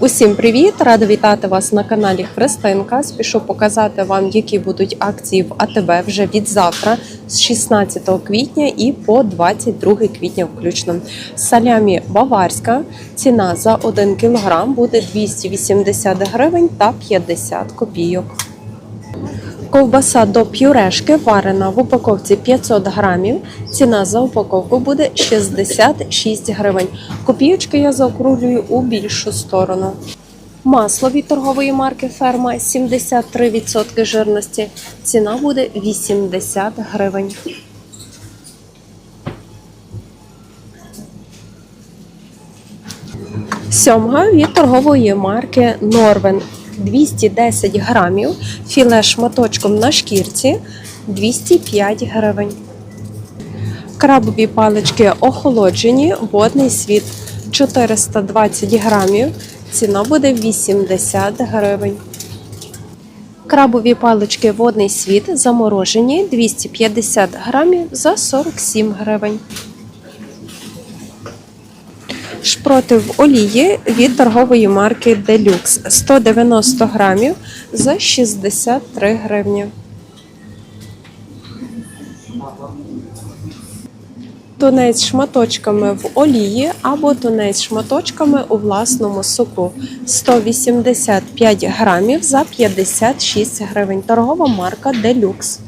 Усім привіт! Рада вітати вас на каналі Христинка. Спішу показати вам, які будуть акції в АТБ вже від завтра, з 16 квітня і по 22 квітня включно. Салямі баварська ціна за 1 кг буде 280 гривень та 50 копійок. Ковбаса до пюрешки варена в упаковці 500 грамів. Ціна за упаковку буде 66 гривень. Копійочки я заокруглюю у більшу сторону. Масло від торгової марки Ферма 73% жирності. Ціна буде 80 гривень. Сьомга від торгової марки Норвен 210 грамів, філе шматочком на шкірці 205 гривень. Крабові палички охолоджені, водний світ 420 грамів, ціна буде 80 гривень. Крабові палички водний світ заморожені 250 грамів за 47 гривень. Шпроти в олії від торгової марки Deluxe 190 грамів за 63 гривні. Тунець шматочками в олії або тунець шматочками у власному соку 185 грамів за 56 гривень. Торгова марка Deluxe.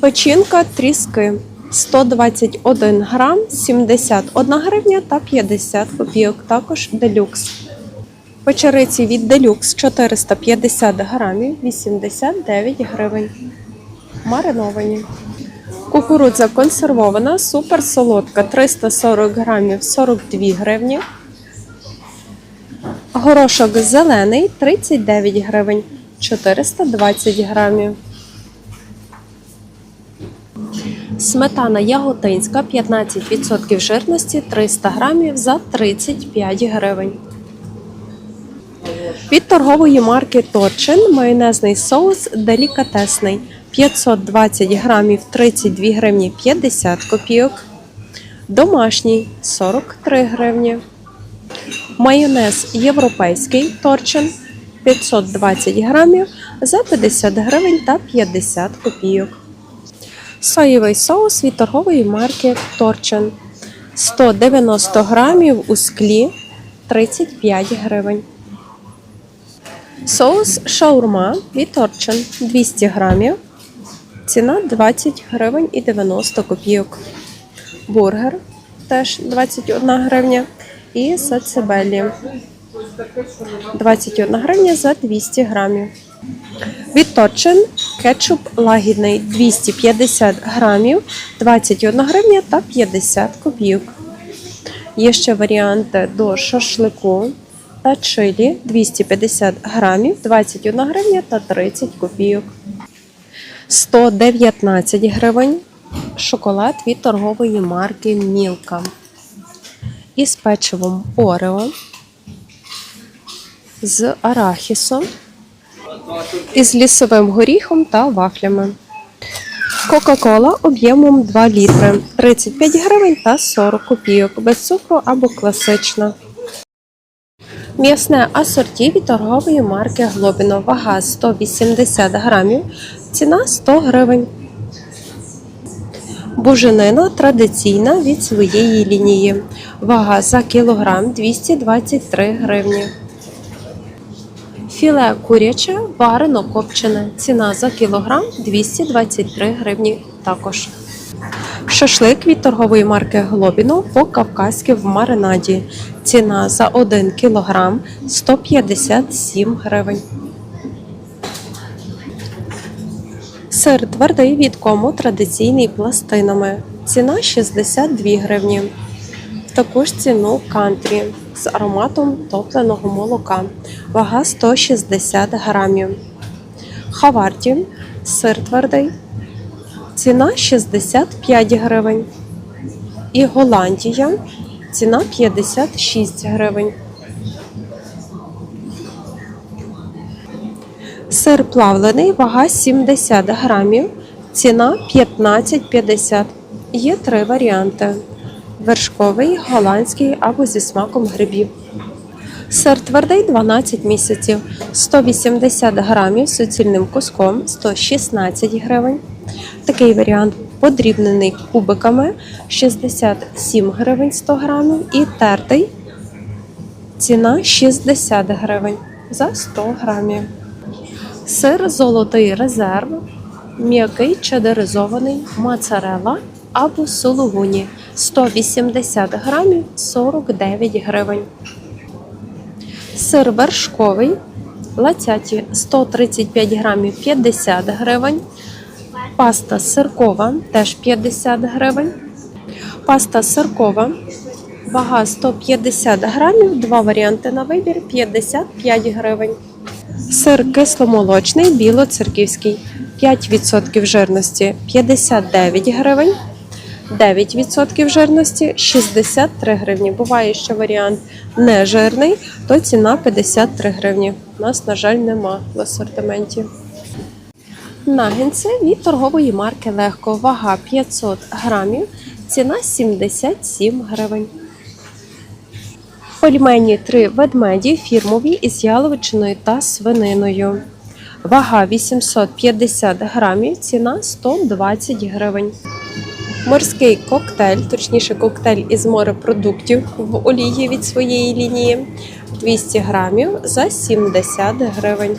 Печінка тріски 121 грам, 71 гривня та 50 копійок. Також делюкс. Печериці від делюкс 450 грамів, 89 гривень. Мариновані. Кукурудза консервована, супер солодка 340 грамів, 42 гривні. Горошок зелений 39 гривень, 420 грамів. Сметана яготинська 15% жирності 300 грамів за 35 гривень. Від торгової марки Торчин майонезний соус делікатесний 520 грамів 32 гривні 50 копійок. Домашній 43 гривні. Майонез європейський Торчин 520 грамів за 50 гривень та 50 копійок. Соєвий соус від торгової марки Торчин 190 грамів у склі 35 гривень. Соус шаурма від Торчин 200 грамів. Ціна 20 гривень і 90 копійок. Бургер теж 21 гривня. І сацебелі 21 гривня за 200 грамів. Від Торчин кетчуп лагідний 250 грамів, 21 гривня та 50 копійок. Є ще варіанти до шашлику та чилі 250 грамів, 21 гривня та 30 копійок. 119 гривень шоколад від торгової марки Мілка. Із печивом Орео, з арахісом із лісовим горіхом та вафлями. Кока-кола об'ємом 2 літри 35 гривень та 40 копійок, без цукру або класична. М'ясне асорті від торгової марки Глобіно. Вага 180 грамів, ціна 100 гривень. Буженина традиційна від своєї лінії. Вага за кілограм 223 гривні. Філе куряче варено копчене. Ціна за кілограм 223 гривні також. Шашлик від торгової марки Глобіно по-кавказьки в маринаді. Ціна за 1 кілограм 157 гривень. Сир твердий від кому традиційний пластинами. Ціна 62 гривні. В таку ж ціну кантрі з ароматом топленого молока. Вага 160 грамів. Хаварті сир твердий. Ціна 65 гривень. І Голландія. Ціна 56 гривень. Сир плавлений, вага 70 грамів. Ціна 15,50. Є три варіанти: вершковий, голландський або зі смаком грибів. Сир твердий 12 місяців, 180 грамів суцільним куском 116 гривень. Такий варіант подрібнений кубиками 67 гривень 100 грамів і тертий ціна 60 гривень за 100 грамів. Сир золотий резерв, м'який чедеризований моцарелла або сулугуні 180 грамів 49 гривень. Сир вершковий лацяті 135 грамів 50 гривень. Паста сиркова теж 50 гривень. Паста сиркова, вага 150 грамів, два варіанти на вибір 55 гривень. Сир кисломолочний, білоцерківський 5% жирності 59 гривень. 9% жирності 63 гривні. Буває ще варіант нежирний, то ціна 53 гривні. У нас, на жаль, нема в асортименті. Нагінці від торгової марки Легко. Вага 500 грамів, ціна 77 гривень. Пельмені три ведмеді фірмові із яловичиною та свининою. Вага 850 грамів, ціна 120 гривень. Морський коктейль, точніше коктейль із морепродуктів в олії від своєї лінії 200 грамів за 70 гривень.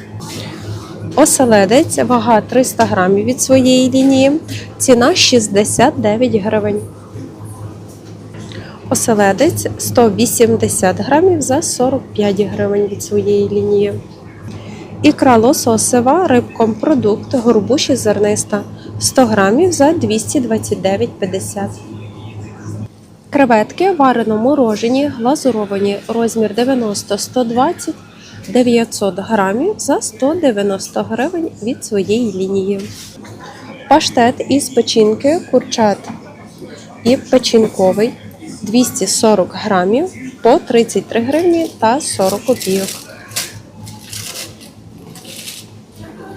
Оселедець, вага 300 грамів від своєї лінії, ціна 69 гривень. Оселедець 180 грамів за 45 гривень від своєї лінії. Ікра лососева рибком продукт горбуші зерниста 100 грамів за 229,50. Креветки варено морожені, глазуровані, розмір 90-120, 900 грамів за 190 гривень від своєї лінії. Паштет із печінки, курчат і печінковий 240 грамів по 33 гривні та 40 копійок.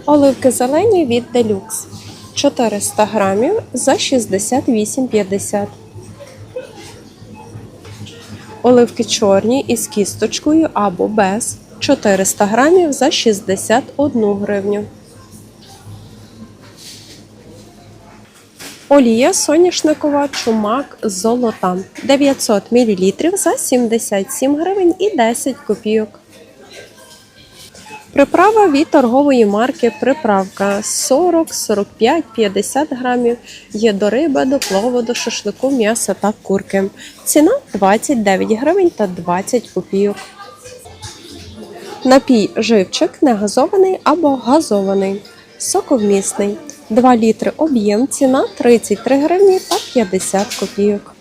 Оливки зелені від Deluxe 400 грамів за 68,50. Оливки чорні із кісточкою або без 400 грамів за 61 гривню. Олія соняшникова чумак золота 900 мл за 77 гривень і 10 копійок. Приправа від торгової марки Приправка 40, 45, 50 грамів. Є до риби, до плову, до шашлику, м'яса та курки. Ціна 29 гривень та 20 копійок. Напій живчик негазований або газований. Соковмісний. 2 літри об'єм, ціна 33 гривні та 50 копійок.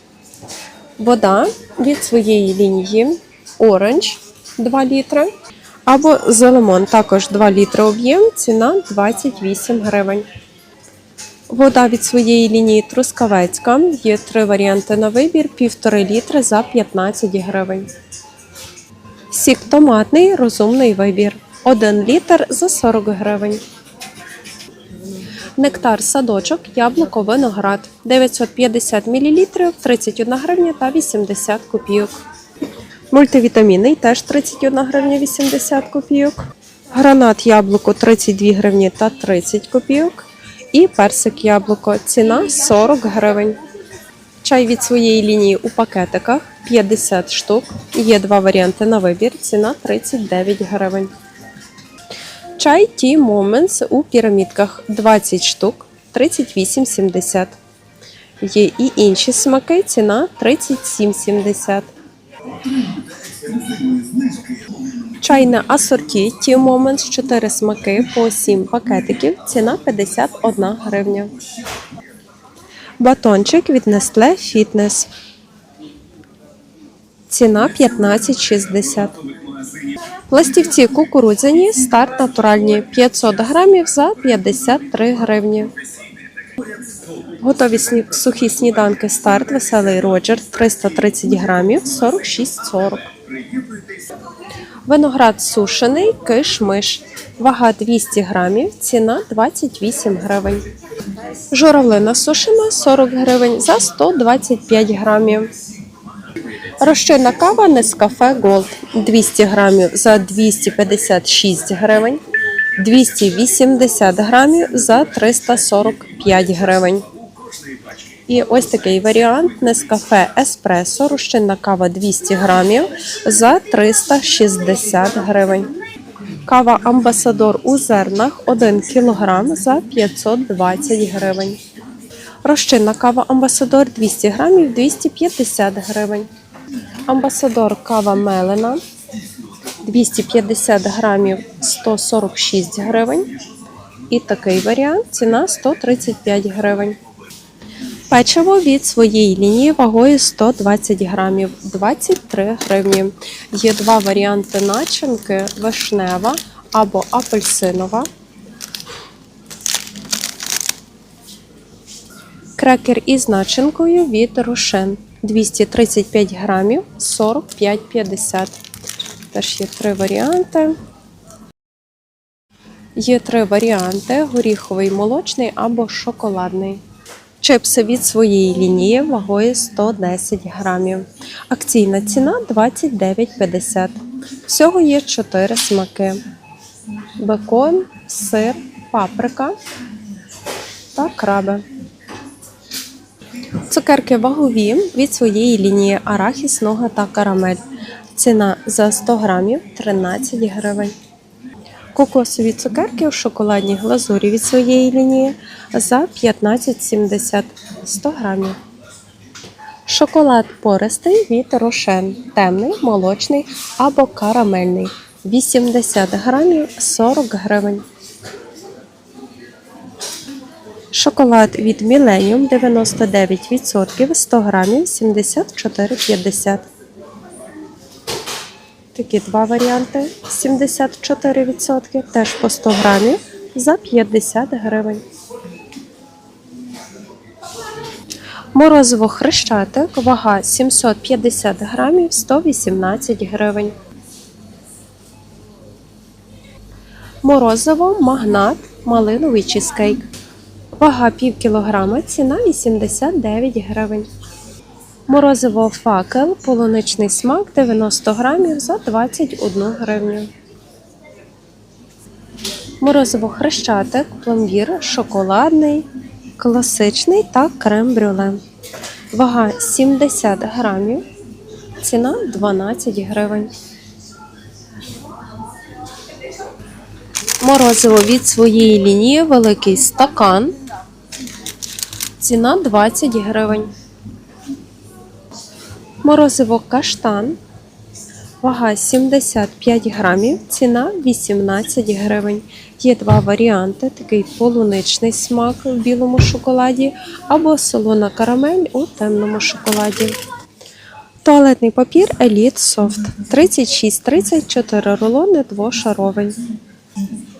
Вода від своєї лінії Оранж 2 літри. Або зелемон також 2 літри об'єм, ціна 28 гривень. Вода від своєї лінії Трускавецька. Є три варіанти на вибір: 1,5 літри за 15 гривень. Сік томатний розумний вибір. 1 літр за 40 гривень. Нектар садочок, яблуко, виноград 950 мл, 31 гривня та 80 копійок. Мультивітамінний теж 31 гривня 80 копійок. Гранат яблуко 32 гривні та 30 копійок. І персик яблуко. Ціна 40 гривень. Чай від своєї лінії у пакетиках 50 штук. Є два варіанти на вибір. Ціна 39 гривень. Чай Tea Moments у пірамідках 20 штук 38,70. Є і інші смаки. Ціна 37,70. Чайне асорті Tea Moments 4 смаки по 7 пакетиків. Ціна 51 гривня. Батончик від Nestle Fitness. Ціна 15,60. Пластівці кукурудзяні старт натуральні 500 грамів за 53 гривні. Готові сні- сухі сніданки старт веселий Роджер 330 грамів 46,40. Виноград сушений киш-миш. Вага 200 грамів, ціна 28 гривень. Журавлина сушена 40 гривень за 125 грамів. Розчинна кава Нескафе Gold 200 грамів за 256 гривень, 280 грамів за 345 гривень. І ось такий варіант Нескафе Еспресо, розчинна кава 200 грамів за 360 гривень. Кава Амбасадор у зернах 1 кг за 520 гривень. Розчинна кава Амбасадор 200 грамів 250 гривень. Амбасадор кава Мелена 250 грамів 146 гривень. І такий варіант ціна 135 гривень. Печиво від своєї лінії вагою 120 грамів 23 гривні. Є два варіанти начинки: вишнева або апельсинова. Крекер із начинкою від Рошен 235 грамів 45,50. Теж є три варіанти. Є три варіанти: горіховий, молочний або шоколадний. Чипси від своєї лінії вагою 110 грамів. Акційна ціна 29,50. Всього є 4 смаки: бекон, сир, паприка та краби. Цукерки вагові від своєї лінії арахіс, нога та карамель. Ціна за 100 грамів 13 гривень. Кокосові цукерки в шоколадній глазурі від своєї лінії за 15,70 100 грамів. Шоколад пористий від Рошен. Темний, молочний або карамельний. 80 грамів 40 гривень. Шоколад від Millennium 99% 100 грамів 74,50. Такі два варіанти 74%, теж по 100 грамів за 50 гривень. Морозиво хрещатик, вага 750 грамів 118 гривень. Морозиво магнат малиновий чизкейк. Вага пів кілограма, ціна 89 гривень. Морозиво факел, полуничний смак 90 грамів за 21 гривню. Морозиво хрещатик, пломбір, шоколадний, класичний та крем-брюле. Вага 70 грамів, ціна 12 гривень. Морозиво від своєї лінії великий стакан. Ціна 20 гривень. Морозиво каштан. Вага 75 грамів, ціна 18 гривень. Є два варіанти: такий полуничний смак в білому шоколаді або солона карамель у темному шоколаді. Туалетний папір Elite Soft 36-34 рулони двошаровий.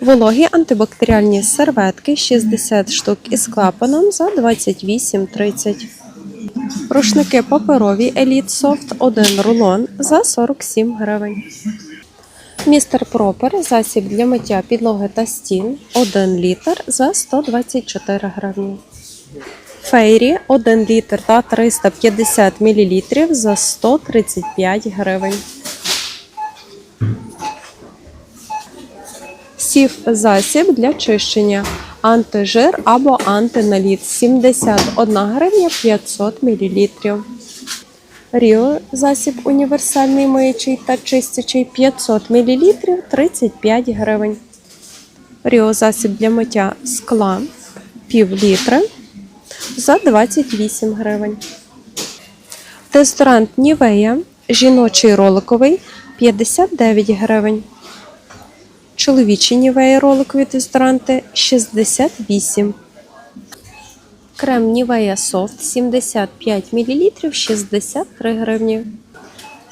Вологі антибактеріальні серветки 60 штук із клапаном за 28,30. Рушники паперові Elite Soft 1 рулон за 47 гривень. Містер Пропер засіб для миття підлоги та стін 1 літр за 124 гривні. Фейрі 1 літр та 350 мл за 135 гривень. Сів засіб для чищення. Антижир або антиналіт 71 гривня 500 мл. Ріо засіб універсальний миючий та чистячий 500 мл 35 гривень. Ріо засіб для миття скла пів літри за 28 гривень. Дезодорант Нівея жіночий роликовий 59 гривень. Чоловічі нівеї роликові дезодоранти 68. Крем Нівея Софт 75 мл 63 гривні.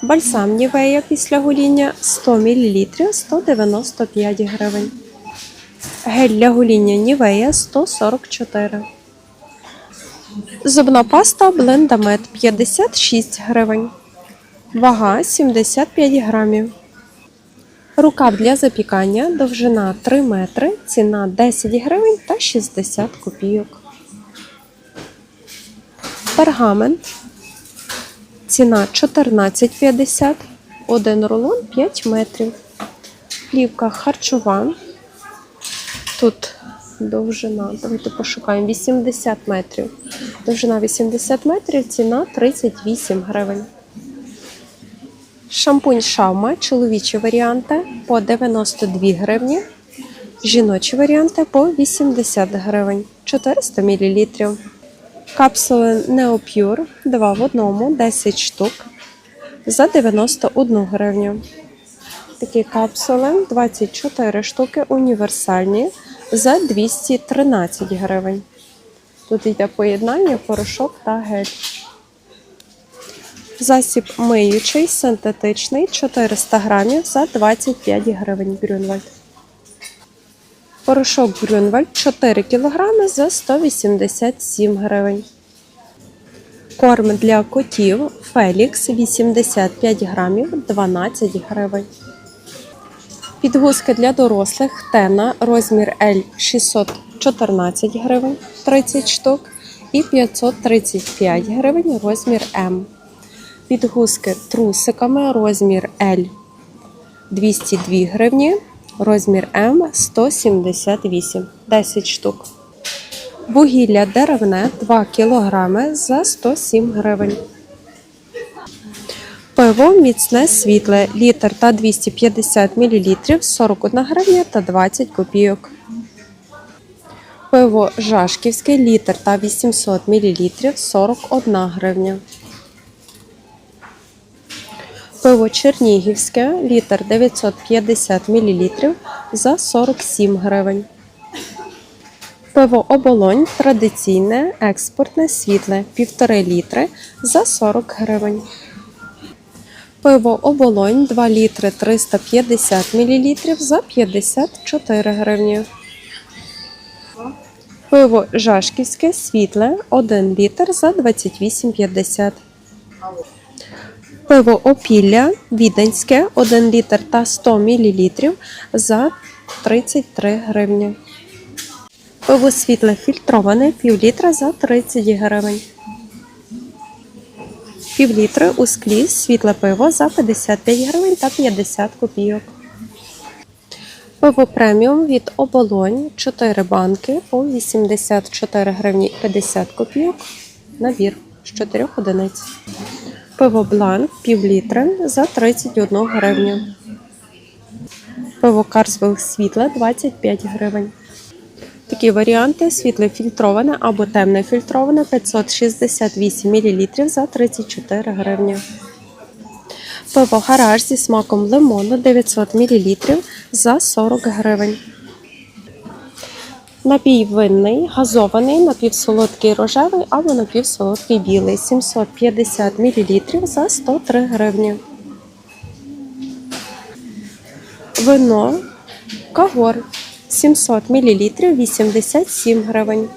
Бальсам Нівея після гоління 100 мл 195 гривень. Гель для гоління Нівея 144. Зубна паста Блендамет 56 гривень. Вага 75 грамів. Рукав для запікання, довжина 3 метри, ціна 10 гривень та 60 копійок. Пергамент. Ціна 14,50, один рулон 5 метрів. Плівка харчова. Тут довжина, давайте пошукаємо 80 метрів. Довжина 80 метрів, ціна 38 гривень. Шампунь Шаума, чоловічі варіанти по 92 гривні. Жіночі варіанти по 80 гривень 400 мл. Капсули Neopure 2 в одному 10 штук за 91 гривню. Такі капсули 24 штуки універсальні за 213 гривень. Тут йде поєднання порошок та гель. Засіб миючий, синтетичний 400 грамів за 25 гривень Грюнвальд. Порошок Грюнвальд 4 кг за 187 гривень. Корм для котів Фелікс 85 грамів 12 гривень. Підгузки для дорослих Тена розмір L 614 гривень 30 штук і 535 гривень розмір М. Підгузки трусиками розмір L 202 гривні, розмір М 178 10 штук. Вугілля деревне 2 кг за 107 гривень. Пиво міцне світле, літр та 250 мл 41 гривня та 20 копійок. Пиво Жашківське, літр та 800 мл 41 гривня. Пиво Чернігівське, літр 950 мл за 47 гривень. Пиво Оболонь традиційне, експортне, світле 1,5 літри за 40 гривень. Пиво Оболонь 2 літри 350 мл за 54 гривні. Пиво Жашківське світле 1 літр за 28,50. Пиво Опілля Віденське 1 літр та 100 мл за 33 гривні. Пиво світле фільтроване пів літра за 30 гривень. Пів літри у склі світле пиво за 55 гривень та 50 копійок. Пиво преміум від оболонь 4 банки по 84 гривні 50 копійок. Набір з 4 одиниць. Пиво бланк пів літра за 31 гривню. Пиво Карсвелл світле 25 гривень. Такі варіанти світле фільтроване або темне фільтроване 568 мл за 34 гривні. Пиво гараж зі смаком лимону 900 мл за 40 гривень. Напій винний, газований, напівсолодкий рожевий або напівсолодкий білий 750 мл за 103 гривні. Вино Кагор 700 мл 87 гривень.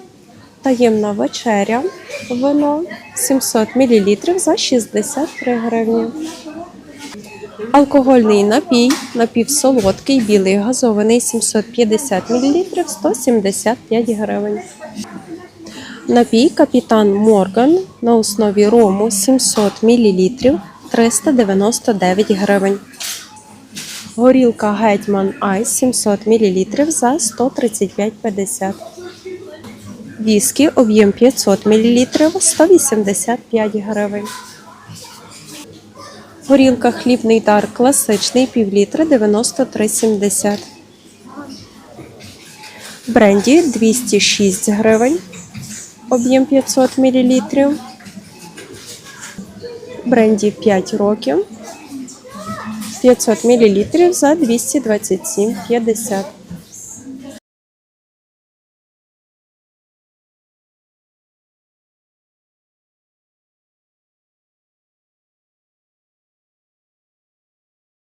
Таємна вечеря. Вино 700 мл за 63 гривні. Алкогольний напій, напівсолодкий, білий газований 750 мл 175 гривень. Напій капітан Морган на основі рому 700 мл 399 гривень. Горілка Гетьман Айс 700 мл за 135,50. Віскі об'єм 500 мл 185 гривень. Горілка хлібний дар класичний півлітра 93,70. Бренді 206 гривень. Об'єм 500 мл. Бренді 5 років. 500 мл за 227,50.